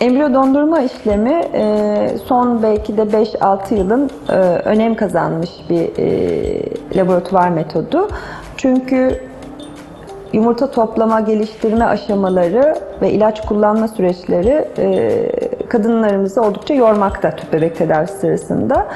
Embriyo dondurma işlemi e, son belki de 5-6 yılın e, önem kazanmış bir e, laboratuvar metodu. Çünkü yumurta toplama, geliştirme aşamaları ve ilaç kullanma süreçleri kadınlarımızı oldukça yormakta tüp bebek tedavisi sırasında.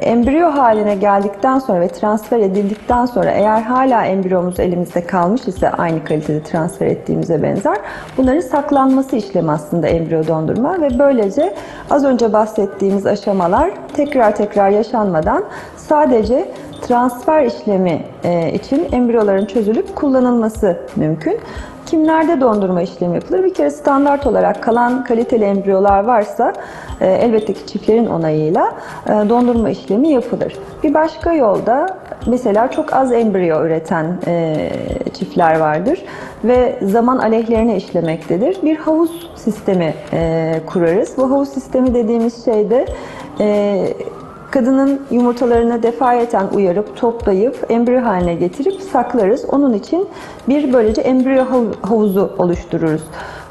Embriyo haline geldikten sonra ve transfer edildikten sonra eğer hala embriyomuz elimizde kalmış ise aynı kalitede transfer ettiğimize benzer bunların saklanması işlemi aslında embriyo dondurma ve böylece az önce bahsettiğimiz aşamalar tekrar tekrar yaşanmadan sadece transfer işlemi e, için embriyoların çözülüp kullanılması mümkün. Kimlerde dondurma işlemi yapılır? Bir kere standart olarak kalan kaliteli embriyolar varsa e, elbette ki çiftlerin onayıyla e, dondurma işlemi yapılır. Bir başka yolda mesela çok az embriyo üreten e, çiftler vardır ve zaman aleyhlerine işlemektedir. Bir havuz sistemi e, kurarız. Bu havuz sistemi dediğimiz şey de e, kadının yumurtalarını defayeten uyarıp toplayıp embriyo haline getirip saklarız. Onun için bir böylece embriyo hav- havuzu oluştururuz.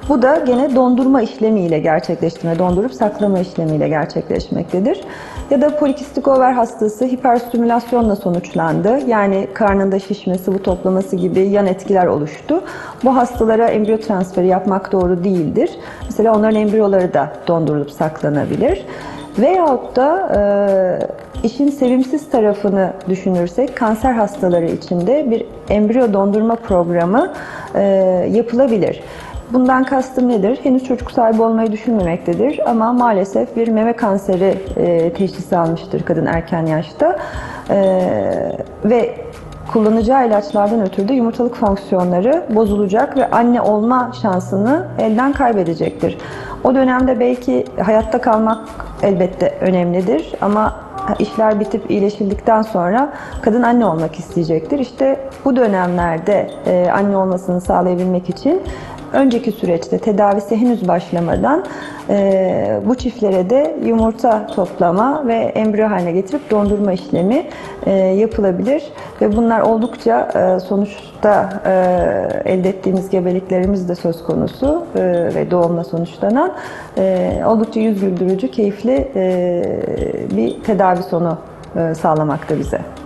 Bu da gene dondurma işlemiyle gerçekleştirme, dondurup saklama işlemiyle gerçekleşmektedir. Ya da polikistik over hastası hiperstimülasyonla sonuçlandı. Yani karnında şişme, sıvı toplaması gibi yan etkiler oluştu. Bu hastalara embriyo transferi yapmak doğru değildir. Mesela onların embriyoları da dondurulup saklanabilir. Veyahut da e, işin sevimsiz tarafını düşünürsek kanser hastaları için de bir embriyo dondurma programı e, yapılabilir. Bundan kastım nedir? Henüz çocuk sahibi olmayı düşünmemektedir ama maalesef bir meme kanseri e, teşhisi almıştır kadın erken yaşta E, ve kullanacağı ilaçlardan ötürü de yumurtalık fonksiyonları bozulacak ve anne olma şansını elden kaybedecektir. O dönemde belki hayatta kalmak elbette önemlidir ama işler bitip iyileşildikten sonra kadın anne olmak isteyecektir. İşte bu dönemlerde e, anne olmasını sağlayabilmek için önceki süreçte tedavisi henüz başlamadan e, bu çiftlere de yumurta toplama ve embriyo haline getirip dondurma işlemi e, yapılabilir ve bunlar oldukça e, sonuçta e, elde ettiğimiz gebeliklerimiz de söz konusu e, ve doğumla sonuçlanan e, oldukça yüz güldürücü, keyifli e, bir tedavi sonu e, sağlamakta bize.